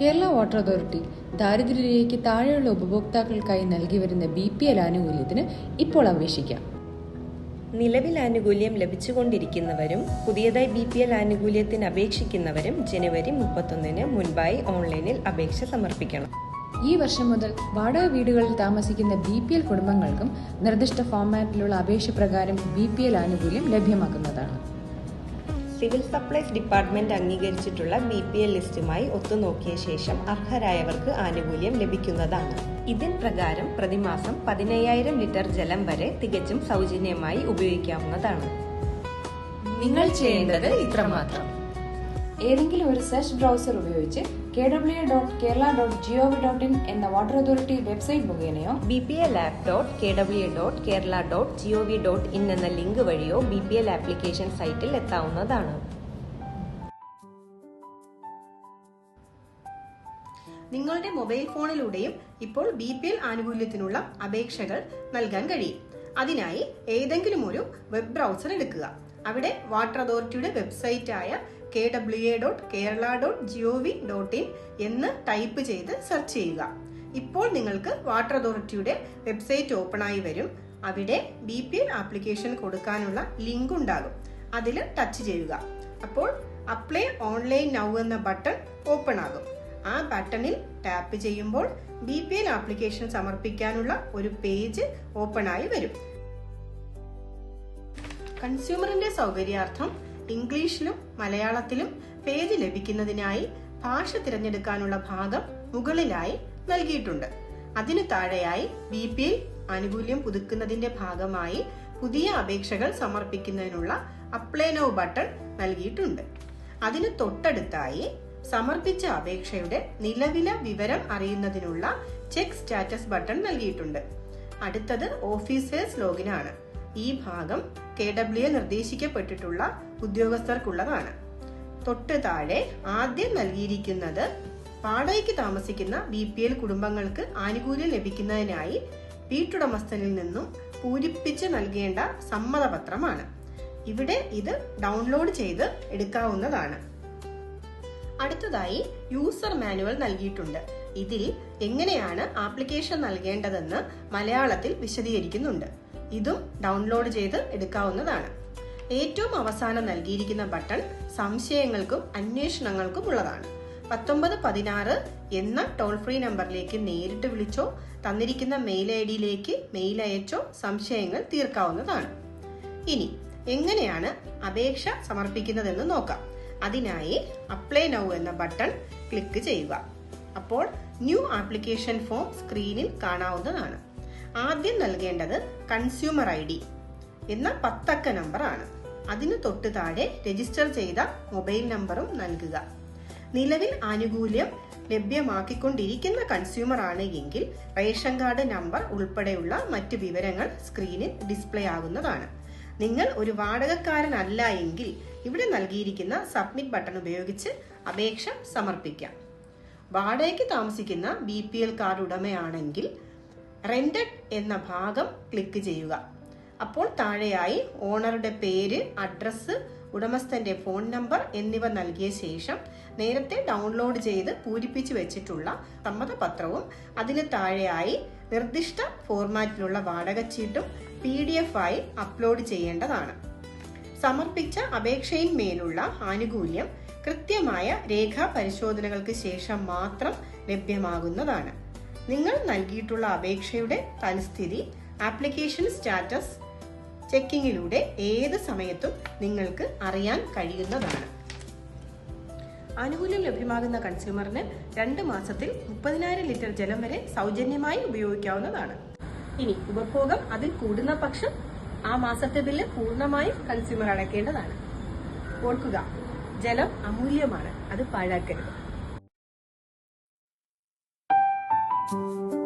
Kerala water authority ദാരിദ്ര്യരേഖയ്ക്ക് താഴെയുള്ള ഉപഭോക്താക്കൾക്കായി നൽകി വരുന്ന ബി പി എൽ ആനുകൂല്യത്തിന് ഇപ്പോൾ അപേക്ഷിക്കാം. നിലവിൽ ആനുകൂല്യം ലഭിച്ചുകൊണ്ടിരിക്കുന്നവരും പുതിയതായി ബി പി എൽ ആനുകൂല്യത്തിന് അപേക്ഷിക്കുന്നവരും ജനുവരി മുപ്പത്തൊന്നിന് മുൻപായി ഓൺലൈനിൽ അപേക്ഷ സമർപ്പിക്കണം. ഈ വർഷം മുതൽ വാടക വീടുകളിൽ താമസിക്കുന്ന ബി പി എൽ കുടുംബങ്ങൾക്കും നിർദ്ദിഷ്ട ഫോർമാറ്റിലുള്ള അപേക്ഷ പ്രകാരം ബി പി എൽ ആനുകൂല്യം ലഭ്യമാക്കുന്നതാണ്. സിവിൽ സപ്ലൈസ് ഡിപ്പാർട്ട്മെന്റ് അംഗീകരിച്ചിട്ടുള്ള ബി പി എൽ ലിസ്റ്റുമായി ഒത്തുനോക്കിയ ശേഷം അർഹരായവർക്ക് ആനുകൂല്യം ലഭിക്കുന്നതാണ്. ഇതിൻ പ്രകാരം പ്രതിമാസം പതിനയ്യായിരം ലിറ്റർ ജലം വരെ തികച്ചും സൗജന്യമായി ഉപയോഗിക്കാവുന്നതാണ്. നിങ്ങൾ ചെയ്യേണ്ടത് ഇത്രമാത്രം. ഏതെങ്കിലും ഒരു സെർച്ച് ബ്രൗസർ ഉപയോഗിച്ച് K W dot Kerala dot G O V dot in എന്ന water authority website മുഖേനയോ B P L app dot K W dot Kerala dot G O V dot in എന്ന ലിങ്ക് വഴിയോ B P L application സൈറ്റിൽ എത്താവുന്നതാണ്. നിങ്ങളുടെ mobile ഫോണിലൂടെയും ഇപ്പോൾ B P L ആനുകൂല്യത്തിനുള്ള അപേക്ഷകൾ നൽകാൻ കഴിയും. അതിനായി ഏതെങ്കിലും ഒരു വെബ് ബ്രൗസർ എടുക്കുക. അവിടെ വാട്ടർ അതോറിറ്റിയുടെ വെബ്സൈറ്റായ K W A dot Kerala dot G O V dot in എന്ന് ടൈപ്പ് ചെയ്ത് സെർച്ച് ചെയ്യുക. ഇപ്പോൾ നിങ്ങൾക്ക് വാട്ടർ അതോറിറ്റിയുടെ വെബ്സൈറ്റ് ഓപ്പൺ ആയി വരും. അവിടെ ബി പി എൽ ആപ്ലിക്കേഷൻ കൊടുക്കാനുള്ള ലിങ്ക് ഉണ്ടാകും. അതിൽ ടച്ച് ചെയ്യുക. അപ്പോൾ അപ്ലൈ ഓൺലൈൻ നൗ എന്ന ബട്ടൺ ഓപ്പൺ ആകും. ആ ബട്ടണിൽ ടാപ്പ് ചെയ്യുമ്പോൾ ബി പി എൽ ആപ്ലിക്കേഷൻ സമർപ്പിക്കാനുള്ള ഒരു പേജ് ഓപ്പൺ ആയി വരും. കൺസ്യൂമറിന്റെ സൗകര്യാർത്ഥം ഇംഗ്ലീഷിലും മലയാളത്തിലും പേജ് ലഭിക്കുന്നതിനായി ഭാഷ തിരഞ്ഞെടുക്കാനുള്ള ഭാഗം മുകളിലായി നൽകിയിട്ടുണ്ട്. അതിനു താഴെയായി ബി പി എൽ ആനുകൂല്യം പുതുക്കുന്നതിന്റെ ഭാഗമായി പുതിയ അപേക്ഷകൾ സമർപ്പിക്കുന്നതിനുള്ള അപ്ലൈ നൗ ബട്ടൺ നൽകിയിട്ടുണ്ട്. അതിന് തൊട്ടടുത്തായി സമർപ്പിച്ച അപേക്ഷയുടെ നിലവിലെ വിവരം അറിയുന്നതിനുള്ള ചെക്ക് സ്റ്റാറ്റസ് ബട്ടൺ നൽകിയിട്ടുണ്ട്. അടുത്തത് ഓഫീസേഴ്സ് ലോഗിൻ ആണ് ഈ ഭാഗം കെ ഡബ്ല്യു നിർദ്ദേശിക്കപ്പെട്ടിട്ടുള്ള ഉദ്യോഗസ്ഥർക്കുള്ളതാണ്. തൊട്ട് താഴെ ആദ്യം നൽകിയിരിക്കുന്നത് വാടകയ്ക്ക് താമസിക്കുന്ന ബി പി എൽ കുടുംബങ്ങൾക്ക് ആനുകൂല്യം ലഭിക്കുന്നതിനായി വീട്ടുടമസ്ഥനിൽ നിന്നും പൂരിപ്പിച്ച് നൽകേണ്ട സമ്മതപത്രമാണ്. ഇവിടെ ഇത് ഡൗൺലോഡ് ചെയ്ത് എടുക്കാവുന്നതാണ്. അടുത്തതായി യൂസർ മാനുവൽ നൽകിയിട്ടുണ്ട്. ഇതിൽ എങ്ങനെയാണ് ആപ്ലിക്കേഷൻ നൽകേണ്ടതെന്ന് മലയാളത്തിൽ വിശദീകരിക്കുന്നുണ്ട്. ഇതും ഡൗൺലോഡ് ചെയ്ത് എടുക്കാവുന്നതാണ്. ഏറ്റവും അവസാനം നൽകിയിരിക്കുന്ന ബട്ടൺ സംശയങ്ങൾക്കും അന്വേഷണങ്ങൾക്കും ഉള്ളതാണ്. പത്തൊമ്പത് പതിനാറ് എന്ന ടോൾ ഫ്രീ നമ്പറിലേക്ക് നേരിട്ട് വിളിച്ചോ തന്നിരിക്കുന്ന മെയിൽ ഐ ഡിയിലേക്ക് മെയിൽ അയച്ചോ സംശയങ്ങൾ തീർക്കാവുന്നതാണ്. ഇനി എങ്ങനെയാണ് അപേക്ഷ സമർപ്പിക്കുന്നതെന്ന് നോക്കാം. അതിനായി അപ്ലൈ നൗ എന്ന ബട്ടൺ ക്ലിക്ക് ചെയ്യുക. അപ്പോൾ ന്യൂ ആപ്ലിക്കേഷൻ ഫോം സ്ക്രീനിൽ കാണാവുന്നതാണ്. ആദ്യം നൽകേണ്ടത് കൺസ്യൂമർ ഐ ഡി എന്ന പത്തക്ക നമ്പറാണ്. അതിന് തൊട്ട് താഴെ രജിസ്റ്റർ ചെയ്ത മൊബൈൽ നമ്പറും നൽകുക. നിലവിൽ ആനുകൂല്യം ലഭ്യമാക്കിക്കൊണ്ടിരിക്കുന്ന കൺസ്യൂമർ ആണ് എങ്കിൽ റേഷൻ കാർഡ് നമ്പർ ഉൾപ്പെടെയുള്ള മറ്റു വിവരങ്ങൾ സ്ക്രീനിൽ ഡിസ്പ്ലേ ആകുന്നതാണ്. നിങ്ങൾ ഒരു വാടകക്കാരനല്ല എങ്കിൽ ഇവിടെ നൽകിയിരിക്കുന്ന സബ്മിറ്റ് ബട്ടൺ ഉപയോഗിച്ച് അപേക്ഷ സമർപ്പിക്കാം. വാടകയ്ക്ക് താമസിക്കുന്ന ബി പി എൽ കാർഡ് ഉടമയാണെങ്കിൽ റെന്റഡ് എന്ന ഭാഗം ക്ലിക്ക് ചെയ്യുക. അപ്പോൾ താഴെയായി ഓണറുടെ പേര് അഡ്രസ്സ് ഉടമസ്ഥന്റെ ഫോൺ നമ്പർ എന്നിവ നൽകിയ ശേഷം നേരത്തെ ഡൗൺലോഡ് ചെയ്ത് പൂരിപ്പിച്ചു വെച്ചിട്ടുള്ള സമ്മതപത്രവും അതിന് താഴെയായി നിർദ്ദിഷ്ട ഫോർമാറ്റിലുള്ള വാടകച്ചീട്ടും പി ഡി എഫ് ആയി അപ്ലോഡ് ചെയ്യേണ്ടതാണ്. സമർപ്പിച്ച അപേക്ഷയിന്മേലുള്ള ആനുകൂല്യം കൃത്യമായ രേഖാ പരിശോധനകൾക്ക് ശേഷം മാത്രം ലഭ്യമാകുന്നതാണ്. നിങ്ങൾ നൽകിയിട്ടുള്ള അപേക്ഷയുടെ തൽസ്ഥിതി ആപ്ലിക്കേഷൻ സ്റ്റാറ്റസ് ചെക്കിങ്ങിലൂടെ ഏത് സമയത്തും നിങ്ങൾക്ക് അറിയാൻ കഴിയുന്നതാണ്. ആനുകൂല്യം ലഭ്യമാകുന്ന കൺസ്യൂമറിന് രണ്ട് മാസത്തിൽ മുപ്പതിനായിരം ലിറ്റർ ജലം വരെ സൗജന്യമായി ഉപയോഗിക്കാവുന്നതാണ്. ഇനി ഉപഭോഗം അതിൽ കൂടുന്ന പക്ഷം ആ മാസത്തെ ബില്ല് പൂർണമായും കൺസ്യൂമർ അടയ്ക്കേണ്ടതാണ് ഓർക്കുക ജലം അമൂല്യമാണ് അത് പാഴാക്കരുത്. Thank you.